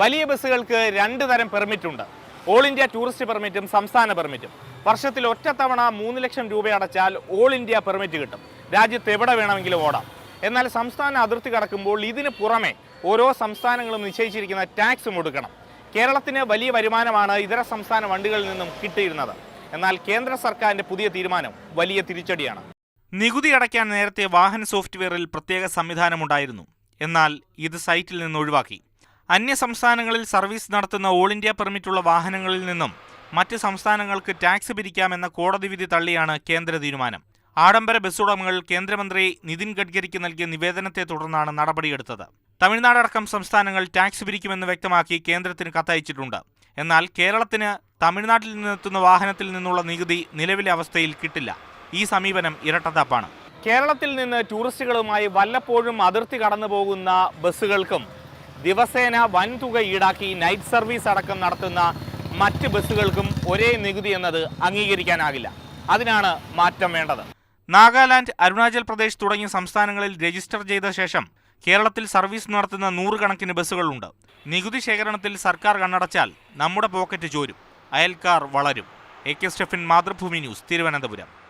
വലിയ ബസ്സുകൾക്ക് രണ്ട് തരം പെർമിറ്റ് ഉണ്ട് ഓൾ ഇന്ത്യ ടൂറിസ്റ്റ് പെർമിറ്റും സംസ്ഥാന പെർമിറ്റും വർഷത്തിൽ ഒറ്റത്തവണ മൂന്ന് ലക്ഷം രൂപ അടച്ചാൽ ഓൾ ഇന്ത്യ പെർമിറ്റ് കിട്ടും. രാജ്യത്ത് എവിടെ വേണമെങ്കിലും ഓടാം. എന്നാൽ സംസ്ഥാന അതിർത്തി കടക്കുമ്പോൾ ഇതിന് പുറമെ ഓരോ സംസ്ഥാനങ്ങളും നിശ്ചയിച്ചിരിക്കുന്ന ടാക്സും കൊടുക്കണം കേരളത്തിന് വലിയ വരുമാനമാണ് ഇതര സംസ്ഥാന വണ്ടികളിൽ നിന്നും കിട്ടിയിരുന്നത്. എന്നാൽ കേന്ദ്ര സർക്കാരിന്റെ പുതിയ തീരുമാനം വലിയ തിരിച്ചടിയാണ്. നികുതി അടയ്ക്കാൻ നേരത്തെ വാഹന സോഫ്റ്റ്വെയറിൽ പ്രത്യേക സംവിധാനമുണ്ടായിരുന്നു എന്നാൽ ഇത് സൈറ്റിൽ നിന്ന് ഒഴിവാക്കി. അന്യ സംസ്ഥാനങ്ങളിൽ സർവീസ് നടത്തുന്ന ഓൾ ഇന്ത്യ പെർമിറ്റുള്ള വാഹനങ്ങളിൽ നിന്നും മറ്റ് സംസ്ഥാനങ്ങൾക്ക് ടാക്സ് പിരിക്കാമെന്ന കോടതി വിധി തള്ളിയാണ് കേന്ദ്ര തീരുമാനം. ആഡംബര ബസ്സുടമകൾ കേന്ദ്രമന്ത്രി നിതിൻ ഗഡ്കരിക്ക് നൽകിയ നിവേദനത്തെ തുടർന്നാണ് നടപടിയെടുത്തത്. തമിഴ്നാടടക്കം സംസ്ഥാനങ്ങൾ ടാക്സ് പിരിക്കുമെന്ന് വ്യക്തമാക്കി കേന്ദ്രത്തിന് കത്തയച്ചിട്ടുണ്ട്. എന്നാൽ കേരളത്തിന് തമിഴ്നാട്ടിൽ നിന്നെത്തുന്ന വാഹനത്തിൽ നിന്നുള്ള നികുതി നിലവിലെ അവസ്ഥയിൽ കിട്ടില്ല. ഈ സമീപനം ഇരട്ടത്താപ്പാണ്. കേരളത്തിൽ നിന്ന് ടൂറിസ്റ്റുകളുമായി വല്ലപ്പോഴും അതിർത്തി കടന്നു പോകുന്ന ബസ്സുകൾക്കും ദിവസേന വൻതുക ഈടാക്കി നൈറ്റ് സർവീസ് അടക്കം നടത്തുന്ന മറ്റ് ബസ്സുകൾക്കും ഒരേ നികുതി എന്നത് അംഗീകരിക്കാനാകില്ല. അതിനാണ് മാറ്റം വേണ്ടത്. നാഗാലാൻഡ് അരുണാചൽ പ്രദേശ് തുടങ്ങിയ സംസ്ഥാനങ്ങളിൽ രജിസ്റ്റർ ചെയ്ത ശേഷം കേരളത്തിൽ സർവീസ് നടത്തുന്ന നൂറുകണക്കിന് ബസ്സുകളുണ്ട്. നികുതി ശേഖരണത്തിൽ സർക്കാർ കണ്ണടച്ചാൽ നമ്മുടെ പോക്കറ്റ് ചോരും. അയൽക്കാർ വളരും. A K Stephin Mathrubhumi news Thiruvananthapuram.